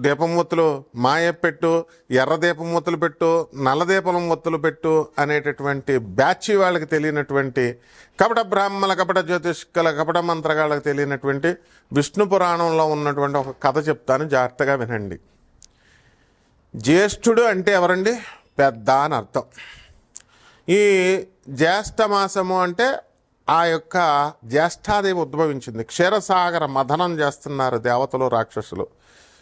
దీపమూర్తులు మాయ పెట్టు ఎర్ర దీపమూర్తులు పెట్టు నల్ల దీపమూర్తులు పెట్టు అనేటటువంటి బ్యాచ్ వాళ్ళకి తెలియనటువంటి కపట బ్రాహ్మణ కపట జ్యోతిష్కల కపట మంత్రగాళ్ళకి తెలియనటువంటి విష్ణు పురాణంలో ఉన్నటువంటి ఒక కథ చెప్తాను జాగ్రత్తగా వినండి. జ్యేష్ఠుడు అంటే ఎవరండి? పెద్ద అని అర్థం. ఈ జ్యేష్ఠ మాసము అంటే ఆ యొక్క జ్యేష్ఠాదేవి ఉద్భవించింది. క్షీరసాగర మథనం చేస్తున్నారు దేవతలు రాక్షసులు.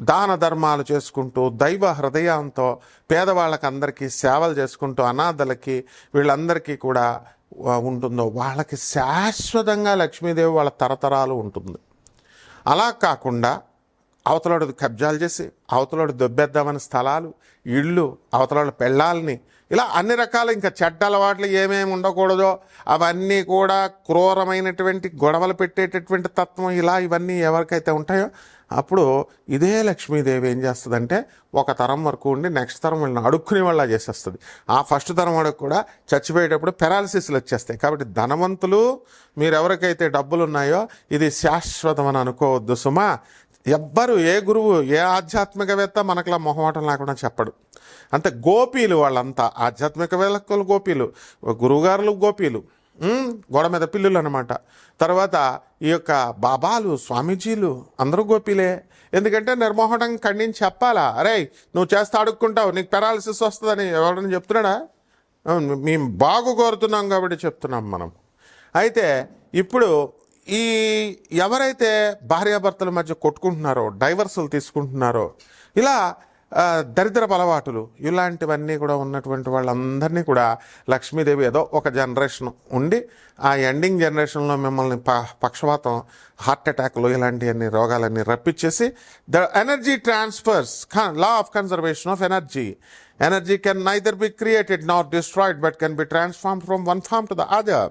దాన ధర్మాలు చేసుకుంటూ దైవ హృదయంతో పేదవాళ్ళకి అందరికీ సేవలు చేసుకుంటూ అనాథలకి వీళ్ళందరికీ కూడా ఉంటుందో వాళ్ళకి శాశ్వతంగా లక్ష్మీదేవి వాళ్ళ తరతరాలు ఉంటుంది. అలా కాకుండా అవతలోడు కబ్జాలు చేసి అవతలోడు దొబ్బేద్దామని స్థలాలు ఇళ్ళు అవతలోడు పెళ్ళాలని ఇలా అన్ని రకాల ఇంకా చెడ్డ అలవాట్లు ఏమేమి ఉండకూడదో అవన్నీ కూడా క్రూరమైనటువంటి గొడవలు పెట్టేటటువంటి తత్వం ఇలా ఇవన్నీ ఎవరికైతే ఉంటాయో అప్పుడు ఇదే లక్ష్మీదేవి ఏం చేస్తుందంటే ఒక తరం వరకు ఉండి నెక్స్ట్ తరం వాళ్ళని అడుక్కునే వాళ్ళ చేసేస్తుంది. ఆ ఫస్ట్ తరం వాడికి కూడా చచ్చిపోయేటప్పుడు పెరాలసిస్లు వచ్చేస్తాయి. కాబట్టి ధనవంతులు మీరు ఎవరికైతే డబ్బులు ఉన్నాయో ఇది శాశ్వతం అని అనుకోవద్దు సుమా. ఎవ్వరు ఏ గురువు ఏ ఆధ్యాత్మికవేత్త మనకులా మొహమాటం లేకుండా చెప్పడు. అంతే గోపీలు వాళ్ళంతా ఆధ్యాత్మికవేత్తలు గోపీలు గురువుగారులు గోపీలు. గోడ మీద పిల్లులు అనమాట తర్వాత ఈ యొక్క బాబాలు స్వామీజీలు అందరూ గోపిలే. ఎందుకంటే నిర్మోహటం ఖండించి చెప్పాలా? అరే నువ్వు చేస్తే అడుక్కుంటావు నీకు పెరాలసిస్ వస్తుందని ఎవరైనా చెప్తున్నాడా? మేము బాగు కోరుతున్నాం కాబట్టి చెప్తున్నాం మనం. అయితే ఇప్పుడు ఈ ఎవరైతే భార్యాభర్తల మధ్య కొట్టుకుంటున్నారో డైవర్సులు తీసుకుంటున్నారో ఇలా దరిద్రపు అలవాటులు ఇలాంటివన్నీ కూడా ఉన్నటువంటి వాళ్ళందరినీ కూడా లక్ష్మీదేవి ఏదో ఒక జనరేషన్ ఉండి ఆ ఎండింగ్ జనరేషన్లో మిమ్మల్ని ప పక్షవాతం హార్ట్ అటాక్లు ఇలాంటివన్నీ రోగాలన్నీ రప్పించేసి the energy transfers law of conservation of energy energy can neither be created not destroyed but can be transform from one form to the other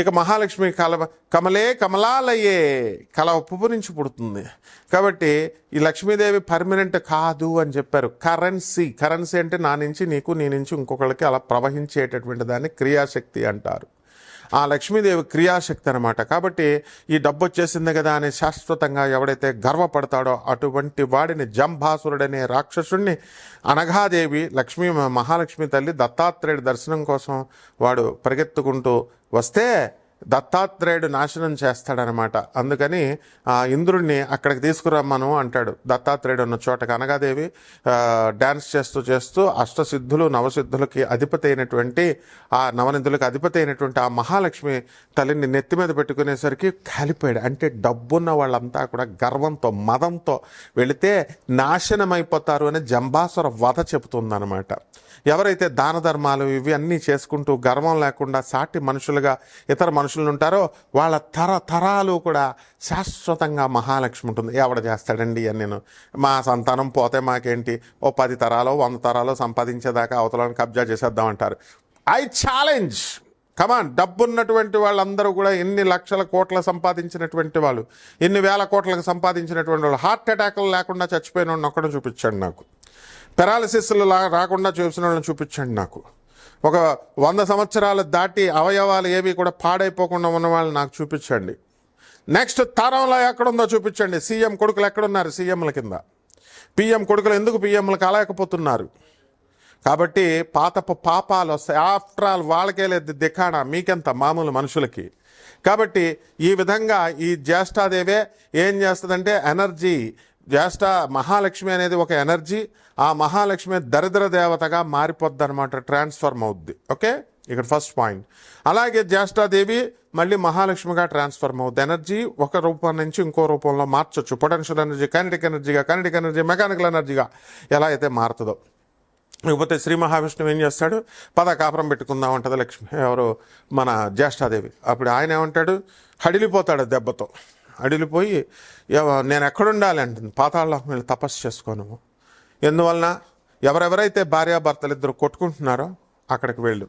ఇక మహాలక్ష్మి కల కమలే కమలాలయే కలవ ఉప్పు నుంచి పుడుతుంది. కాబట్టి ఈ లక్ష్మీదేవి పర్మనెంట్ కాదు అని చెప్పారు. కరెన్సీ కరెన్సీ అంటే నా నుంచి నీకు నీ నుంచి ఇంకొకళ్ళకి అలా ప్రవహించేటటువంటి దాన్ని క్రియాశక్తి అంటారు. ఆ లక్ష్మీదేవి క్రియాశక్తి అనమాట కాబట్టి ఈ డబ్బు వచ్చేసింది కదా అని శాశ్వతంగా ఎవడైతే గర్వపడతాడో అటువంటి వాడిని జంభాసురుడనే రాక్షసుడిని అనఘాదేవి లక్ష్మీ మహాలక్ష్మి తల్లి దత్తాత్రేయుడి దర్శనం కోసం వాడు పరిగెత్తుకుంటూ వస్తే దత్తాత్రేయుడు నాశనం చేస్తాడనమాట. అందుకని ఆ ఇంద్రుడిని అక్కడికి తీసుకురమ్మను అంటాడు. దత్తాత్రేయుడు ఉన్న చోట కనగాదేవి డ్యాన్స్ చేస్తూ చేస్తూ అష్టసిద్ధులు నవసిద్ధులకి అధిపతి అయినటువంటి ఆ నవనిధులకు అధిపతి అయినటువంటి ఆ మహాలక్ష్మి తల్లిని నెత్తి మీద పెట్టుకునేసరికి కాలిపోయాడు. అంటే డబ్బున్న వాళ్ళంతా కూడా గర్వంతో మదంతో వెళితే నాశనమైపోతారు అని జంబాసుర వధ చెబుతుందనమాట. ఎవరైతే దాన ధర్మాలు ఇవి అన్నీ చేసుకుంటూ గర్వం లేకుండా సాటి మనుషులుగా ఇతర మనుషులు ఉంటారో వాళ్ళ తరతరాలు కూడా శాశ్వతంగా మహాలక్ష్మి ఉంటుంది. ఎవడ చేస్తాడండి అని నేను మా సంతానం పోతే మాకేంటి? ఓ పది తరాలో వంద తరాలో సంపాదించేదాకా అవతలను కబ్జా చేసేద్దామంటారు. I challenge! Come on! డబ్బున్నటువంటి వాళ్ళందరూ కూడా ఎన్ని లక్షల కోట్ల సంపాదించినటువంటి వాళ్ళు ఎన్ని వేల కోట్లకు సంపాదించినటువంటి వాళ్ళు హార్ట్ అటాక్లు లేకుండా చచ్చిపోయిన వాడిని చూపించండి నాకు. పెరాలసిస్లు రాకుండా చూసిన వాళ్ళని చూపించండి నాకు. ఒక వంద సంవత్సరాలు దాటి అవయవాలు ఏవి కూడా పాడైపోకుండా ఉన్న వాళ్ళని నాకు చూపించండి. నెక్స్ట్ తరంలో ఎక్కడుందో చూపించండి. సీఎం కొడుకులు ఎక్కడున్నారు? సీఎంల కింద. పిఎం కొడుకులు ఎందుకు పిఎంలు కాలేకపోతున్నారు కాబట్టి పాతపు పాపాలు వస్తాయి ఆఫ్టర్ ఆల్ వాళ్ళకే లేదు దిఖాణ మీకెంత మామూలు మనుషులకి? కాబట్టి ఈ విధంగా ఈ జ్యేష్ఠాదేవే ఏం చేస్తుందంటే ఎనర్జీ జ్యేష్ఠ మహాలక్ష్మి అనేది ఒక ఎనర్జీ ఆ మహాలక్ష్మి దరిద్ర దేవతగా మారిపోద్ది అనమాట ట్రాన్స్ఫర్మ్ అవుద్ది. ఓకే? ఇక్కడ ఫస్ట్ పాయింట్. అలాగే జ్యేష్ఠాదేవి మళ్ళీ మహాలక్ష్మిగా ట్రాన్స్ఫర్మ్ అవుద్ది. ఎనర్జీ ఒక రూపం నుంచి ఇంకో రూపంలో మార్చొచ్చు. పొటెన్షియల్ ఎనర్జీ కైనటిక్ ఎనర్జీగా కైనటిక్ ఎనర్జీ మెకానికల్ ఎనర్జీగా ఎలా అయితే మారుతుందో. లేకపోతే శ్రీ మహావిష్ణువు ఏం చేస్తాడు? పద కాపురం పెట్టుకుందాం అంటది లక్ష్మి ఎవరు? మన జ్యేష్ఠాదేవి. అప్పుడు ఆయన ఏమంటాడు? హడిలిపోతాడు దెబ్బతో. అడిలిపోయి "ఎవ- నేను ఎక్కడుండాలి అంటుంది. పాతాళం వెళ్ళి తపస్సు చేసుకోను. ఎందువలన ఎవరెవరైతే భార్యాభర్తలు ఇద్దరు కొట్టుకుంటున్నారో అక్కడికి వెళ్ళు.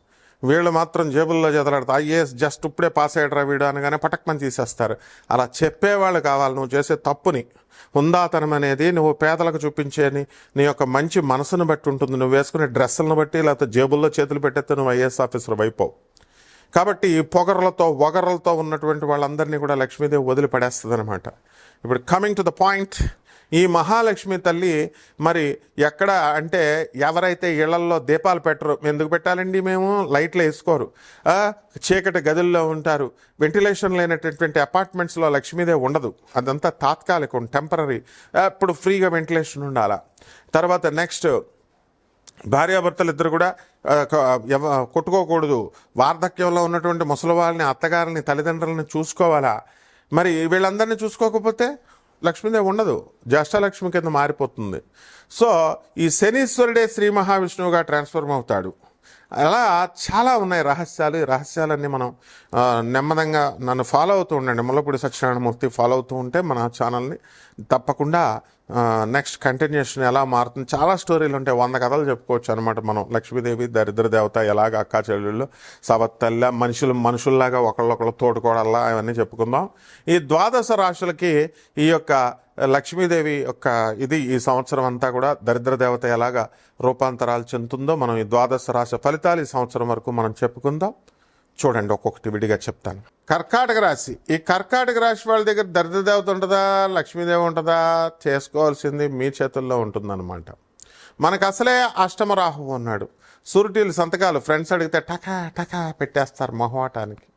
వీళ్ళు మాత్రం జేబుల్లో చేతలాడతారు ఐఏఎస్ జస్ట్ ఇప్పుడే పాస్ అయ్యడరా వీడు అనగానే పటక్మని తీసేస్తారు. అలా చెప్పేవాళ్ళు కావాలి నువ్వు చేసే తప్పుని. హుందాతనం అనేది నువ్వు పేదలకు చూపించేని నీ యొక్క మంచి మనసును బట్టి ఉంటుంది. నువ్వు వేసుకునే డ్రెస్సులను బట్టి లేకపోతే జేబుల్లో చేతులు పెట్టేస్తే నువ్వు ఐఏఎస్ ఆఫీసర్ అయిపోవు కాబట్టి ఈ పొగరలతో ఒగరలతో ఉన్నటువంటి వాళ్ళందరినీ కూడా లక్ష్మీదేవి వదిలిపడేస్తుంది అనమాట ఇప్పుడు కమింగ్ టు ద పాయింట్ ఈ మహాలక్ష్మి తల్లి మరి ఎక్కడ అంటే ఎవరైతే ఇళ్ళల్లో దీపాలు పెట్టరు ఎందుకు పెట్టాలండి మేము? లైట్లు వేసుకోరు. చీకటి గదుల్లో ఉంటారు. వెంటిలేషన్ లేనటువంటి అపార్ట్మెంట్స్లో లక్ష్మీదేవి ఉండదు. అదంతా తాత్కాలికం టెంపరీ. ఇప్పుడు ఫ్రీగా వెంటిలేషన్ ఉండాలా? తర్వాత నెక్స్ట్ భార్యాభర్తలు ఇద్దరు కూడా ఎవ- కొట్టుకోకూడదు. వార్ధక్యంలో ఉన్నటువంటి ముసలి వాళ్ళని అత్తగారిని తల్లిదండ్రులని చూసుకోవాలా? మరి వీళ్ళందరినీ చూసుకోకపోతే లక్ష్మీదేవి ఉండదు. జ్యేష్ఠలక్ష్మి కింద మారిపోతుంది. సో ఈ శనీశ్వరుడే శ్రీ మహావిష్ణువుగా ట్రాన్స్ఫర్మ్ అవుతాడు. అలా చాలా ఉన్నాయి రహస్యాలు. ఈ రహస్యాలన్నీ మనం నెమ్మదంగా నన్ను ఫాలో అవుతూ ఉండండి. ముల్లపూడి సత్యనారాయణమూర్తి ఫాలో అవుతూ ఉంటే మన ఛానల్ని తప్పకుండా నెక్స్ట్ కంటిన్యూషన్ ఎలా మారుతుంది? చాలా స్టోరీలు ఉంటాయి. వంద కథలు చెప్పుకోవచ్చు అనమాట మనం. లక్ష్మీదేవి దరిద్ర దేవత ఎలాగ అక్క చెల్లెళ్ళు సవత్తల్ల మనుషులు మనుషుల్లాగా ఒకళ్ళొకళ్ళు తోడుకోవడల్లా అవన్నీ చెప్పుకుందాం. ఈ ద్వాదశ రాశులకి ఈ యొక్క లక్ష్మీదేవి యొక్క ఇది ఈ సంవత్సరం అంతా కూడా దరిద్ర దేవత ఎలాగా రూపాంతరాలు చెందుతుందో మనం ఈ ద్వాదశ రాశి ఫలితాలు ఈ సంవత్సరం వరకు మనం చెప్పుకుందాం. చూడండి ఒక్కొక్కటి విడిగా చెప్తాను. కర్కాటక రాశి. ఈ కర్కాటక రాశి వాళ్ళ దగ్గర దరిద్రదేవత ఉంటుందా లక్ష్మీదేవి ఉంటుందా? చేసుకోవాల్సింది మీ చేతుల్లో ఉంటుందన్నమాట. మనకు అసలే అష్టమరాహు ఉన్నాడు. సురుటీలు సంతకాలు ఫ్రెండ్స్ అడిగితే టకా టకా పెట్టేస్తారు మొహమాటానికి.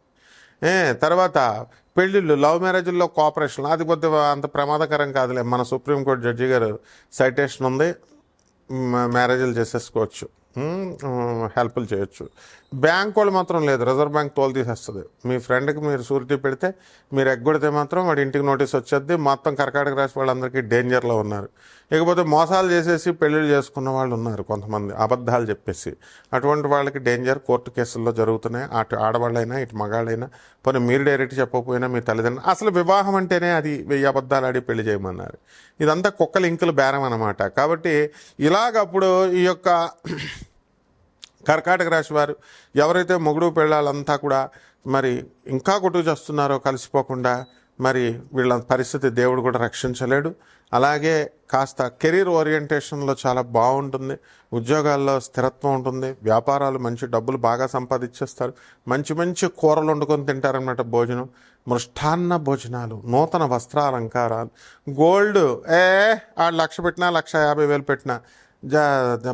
ఏ తర్వాత పెళ్ళిళ్ళు లవ్ మ్యారేజ్ల్లో కోఆపరేషన్ అది కొద్దిగా అంత ప్రమాదకరం కాదులే. మన సుప్రీంకోర్టు జడ్జి గారు సైటేషన్ ఉంది. మ్యారేజ్లు చేసేసుకోవచ్చు. హెల్ప్లు చేయొచ్చు. బ్యాంక్ వాళ్ళు మాత్రం లేదు. రిజర్వ్ బ్యాంక్ తోలు తీసేస్తుంది. మీ ఫ్రెండ్కి మీరు షూరిటీ పెడితే మీరు ఎగ్గొడితే మాత్రం వాడి ఇంటికి నోటీస్ వచ్చేది మొత్తం కర్కాటక రాశి వాళ్ళందరికీ డేంజర్లో ఉన్నారు. ఇకపోతే మోసాలు చేసేసి పెళ్ళిళ్ళు చేసుకున్న వాళ్ళు ఉన్నారు కొంతమంది అబద్ధాలు చెప్పేసి. అటువంటి వాళ్ళకి డేంజర్ కోర్టు కేసుల్లో జరుగుతున్నాయి. అటు ఆడవాళ్ళైనా ఇటు మగాళ్ళైనా. పోనీ మీరు డైరెక్ట్ చెప్పకపోయినా మీ తల్లిదండ్రులు అసలు వివాహం అంటేనే అది వెయ్యి అబద్ధాలు ఆడి పెళ్ళి చేయమన్నారు. ఇదంతా కుక్కలు ఇంకులు బేరం అనమాట కాబట్టి ఇలాగప్పుడు ఈ యొక్క కర్కాటక రాశి వారు ఎవరైతే మొగుడు పెళ్ళాలంతా కూడా మరి ఇంకా కొట్టుకు చేస్తున్నారో కలిసిపోకుండా మరి వీళ్ళ పరిస్థితి దేవుడు కూడా రక్షించలేడు. అలాగే కాస్త కెరీర్ ఓరియంటేషన్లో చాలా బాగుంటుంది. ఉద్యోగాల్లో స్థిరత్వం ఉంటుంది. వ్యాపారాలు మంచి డబ్బులు బాగా సంపాదించేస్తారు. మంచి మంచి కూరలు వండుకొని తింటారన్నమాట భోజనం. మృష్టాన్న భోజనాలు నూతన వస్త్రాలంకారాలు. గోల్డ్ ఏ ఆ లక్ష పెట్టినా లక్ష యాభై వేలు పెట్టినా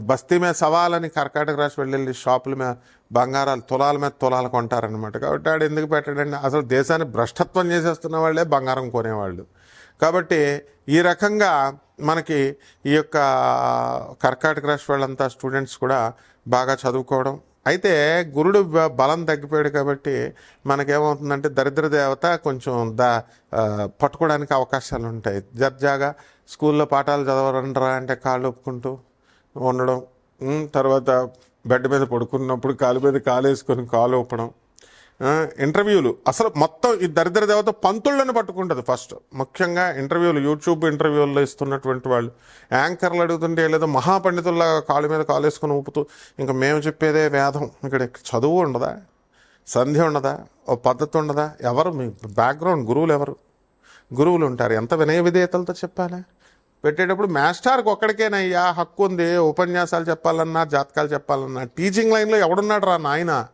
బస్తీ మీద సవాలని కర్కాటక రాశి వెళ్ళి షాపుల మీద బంగారాలు తులాల మీద తులాలు కొంటారనమాట కాబట్టి ఆడు ఎందుకు పెట్టాడండి? అసలు దేశాన్ని భ్రష్టత్వం చేసేస్తున్న వాళ్ళే బంగారం కొనేవాళ్ళు. కాబట్టి ఈ రకంగా మనకి ఈ యొక్క కర్కాటక రాశి వాళ్ళంతా స్టూడెంట్స్ కూడా బాగా చదువుకోవడం. అయితే గురుడు బలం తగ్గిపోయాడు కాబట్టి మనకేమవుతుందంటే దరిద్ర దేవత కొంచెం దా పట్టుకోవడానికి అవకాశాలు ఉంటాయి జర్జాగా స్కూల్లో పాఠాలు చదవరంటారా అంటే కాళ్ళు ఒప్పుకుంటూ ఉండడం. తర్వాత బెడ్ మీద పడుకున్నప్పుడు కాలు మీద కాలు వేసుకొని కాలు ఊపడం. ఇంటర్వ్యూలు. అసలు మొత్తం ఈ దరిద్ర దేవత పంతుళ్ళని పట్టుకుంటుంది ఫస్ట్. ముఖ్యంగా ఇంటర్వ్యూలు యూట్యూబ్ ఇంటర్వ్యూల్లో ఇస్తున్నటువంటి వాళ్ళు. యాంకర్లు అడుగుతుంటే లేదా మహాపండితుల్లాగా కాలు మీద కాలు వేసుకొని ఊపుతూ ఇంకా మేము చెప్పేదే వేదం. ఇక్కడ చదువు ఉండదా? సంధి ఉండదా? ఓ పద్ధతి ఉండదా? ఎవరు మీ బ్యాక్గ్రౌండ్ గురువులు ఎవరు? గురువులు ఉంటారు. ఎంత వినయ విధేయతలతో చెప్పాలా? పెట్టేటప్పుడు మాస్టర్కి ఒక్కడికేనయ్యా హక్కు ఉంది ఉపన్యాసాలు చెప్పాలన్నా జాతకాలు చెప్పాలన్నా టీచింగ్ లైన్లో ఎవడున్నాడు రా నాయన?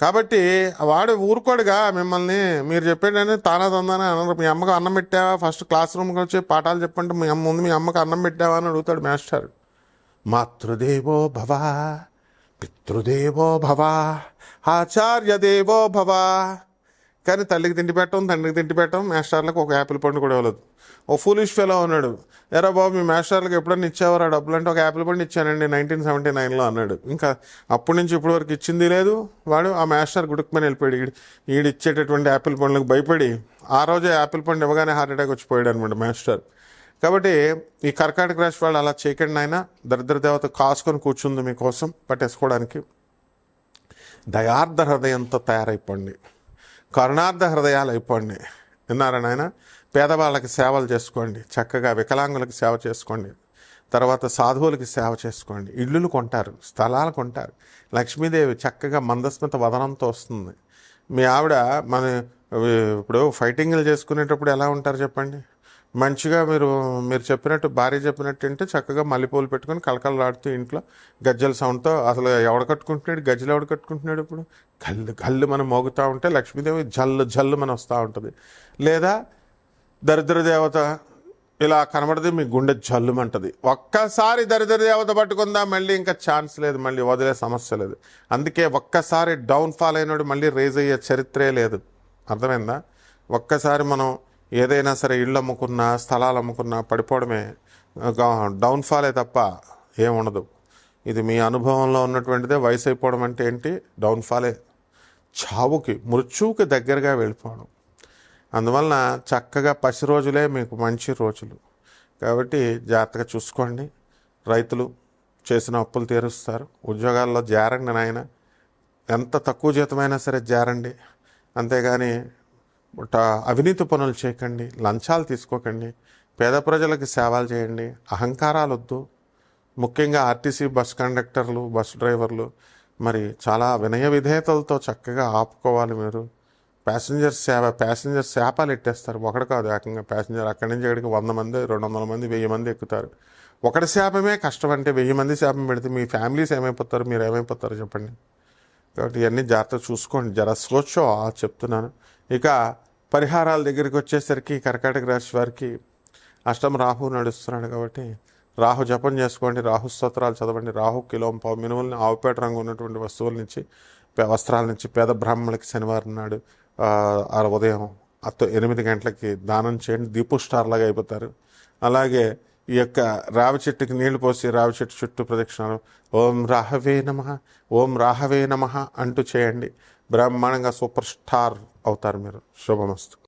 కాబట్టి వాడు ఊరుకోడుగా మిమ్మల్ని. మీరు చెప్పేటని తానా తందానే అన్నారు మీ అమ్మకు అన్నం పెట్టావా? ఫస్ట్ క్లాస్ రూమ్కి వచ్చి పాఠాలు చెప్పంటే మీ అమ్మ ముందు మీ అమ్మకి అన్నం పెట్టావా అని అడుగుతాడు మాస్టర్. మాతృదేవో భవ పితృదేవో భవ ఆచార్య దేవో భవ. కానీ తల్లికి తిండి పెట్టడం తండ్రికి తిండి పెట్టడం మాస్టర్లకు ఒక యాపిల్ పండు కూడా ఇవ్వలేదు. ఓ ఫూలిష్ ఫెలో ఉన్నాడు ఎరా బాబు మీ మాస్టర్లకు ఎప్పుడన్నా ఇచ్చేవారా డబ్బులు? అంటే ఒక యాపిల్ పండు ఇచ్చానండి నైన్టీన్ సెవెంటీ నైన్లో అన్నాడు. ఇంకా అప్పటి నుంచి ఇప్పటి వరకు ఇచ్చింది లేదు. వాడు ఆ మాస్టర్ గుడుకుమని వెళ్ళిపోయాడు. ఈడు ఈడు ఇచ్చేటటువంటి యాపిల్ పండ్లకు భయపడి ఆ రోజే యాపిల్ పండు ఇవ్వగానే హార్ట్ అటాక్ వచ్చిపోయాడు అనమాట మాస్టర్. కాబట్టి ఈ కర్కాటక రాశి వాళ్ళు అలా చేయకండి ఆయన దరిద్ర దేవత కాసుకొని కూర్చుంది మీకోసం పట్టేసుకోవడానికి. దయార్ధ హృదయంతో తయారైపోండి. కరుణార్థ హృదయాలు అయిపోండి. విన్నారా నాయన? పేదవాళ్ళకి సేవలు చేసుకోండి. చక్కగా వికలాంగులకు సేవ చేసుకోండి. తర్వాత సాధువులకి సేవ చేసుకోండి. ఇల్లులు కొంటారు స్థలాలు కొంటారు. లక్ష్మీదేవి చక్కగా మందస్మిత వదనంతో వస్తుంది. మీ ఆవిడ మన ఇప్పుడు ఫైటింగ్లు చేసుకునేటప్పుడు ఎలా ఉంటారు చెప్పండి? మంచిగా మీరు మీరు చెప్పినట్టు భార్య చెప్పినట్టు అంటే చక్కగా మల్లెపూలు పెట్టుకొని కలకలలాడుతూ ఇంట్లో గజ్జల సౌండ్తో అసలు ఎవడ కట్టుకుంటున్నాడు గజ్జలు ఎవడ కట్టుకుంటున్నాడు ఇప్పుడు? గల్లు గల్లు మనం మోగుతూ ఉంటే లక్ష్మీదేవి జల్లు జల్లు మన వస్తూ ఉంటుంది. లేదా దరిద్ర దేవత ఇలా కనబడితే మీ గుండె జల్లుమంటది. ఒక్కసారి దరిద్ర దేవత పట్టుకుందా మళ్ళీ ఇంకా ఛాన్స్ లేదు మళ్ళీ వదిలే సమస్య లేదు. అందుకే ఒక్కసారి డౌన్ ఫాల్ అయినోడు మళ్ళీ రేజ్ అయ్యే చరిత్రే లేదు. అర్థమైందా? ఒక్కసారి మనం ఏదైనా సరే ఇళ్ళు అమ్ముకున్నా స్థలాలు అమ్ముకున్నా పడిపోవడమే. డౌన్ ఫాలే తప్ప ఏముండదు ఇది మీ అనుభవంలో ఉన్నటువంటిదే వయసు అయిపోవడం అంటే ఏంటి? డౌన్ఫాలే. చావుకి మృత్యువుకి దగ్గరగా వెళ్ళిపోవడం. అందువలన చక్కగా పసి రోజులే మీకు మంచి రోజులు. కాబట్టి జాగ్రత్తగా చూసుకోండి. రైతులు చేసిన అప్పులు తీరుస్తారు. ఉద్యోగాల్లో జారండి నాయన. ఎంత తక్కువ జీతమైనా సరే జారండి. అంతేగాని అవినీతి పనులు చేయకండి లంచాలు తీసుకోకండి పేద ప్రజలకు సేవలు చేయండి అహంకారాలు వద్దు ముఖ్యంగా ఆర్టీసీ బస్ కండక్టర్లు బస్ డ్రైవర్లు మరి చాలా వినయ విధేయతలతో చక్కగా ఆపుకోవాలి మీరు. ప్యాసింజర్ సేవ ప్యాసింజర్ శాపాలు ఎట్టేస్తారు. ఒకటి కాదు ఏకంగా ప్యాసింజర్. అక్కడి నుంచి ఇక్కడికి వంద మంది రెండు వందల మంది వెయ్యి మంది ఎక్కుతారు. ఒకటి శాపమే కష్టం అంటే వెయ్యి మంది శాపం పెడితే మీ ఫ్యామిలీస్ ఏమైపోతారు మీరు ఏమైపోతారు చెప్పండి. కాబట్టి ఇవన్నీ జాగ్రత్తగా చూసుకోండి. జర సోచో చెప్తున్నాను. ఇక పరిహారాల దగ్గరికి వచ్చేసరికి కర్కాటక రాశి వారికి అష్టం రాహు నడుస్తున్నాడు కాబట్టి రాహు జపం చేసుకోండి రాహు స్తోత్రాలు చదవండి రాహు కిలోం పావు మినుములని ఆవుపేట రంగు ఉన్నటువంటి వస్తువుల నుంచి పే- వస్త్రాల నుంచి పేద బ్రాహ్మణులకి శనివారం నాడు ఆ, ఉదయం అత్త ఎనిమిది గంటలకి దానం చేయండి దీపు స్టార్ లాగా అయిపోతారు. అలాగే ఈ యొక్క రావి చెట్టుకి నీళ్ళు పోసి రావి చెట్టు చుట్టూ ప్రదక్షిణాలు ఓం రాహవే నమ ఓం రాహవే నమ అంటూ చేయండి. బ్రహ్మాండంగా సూపర్ స్టార్ аватар мир шабамастық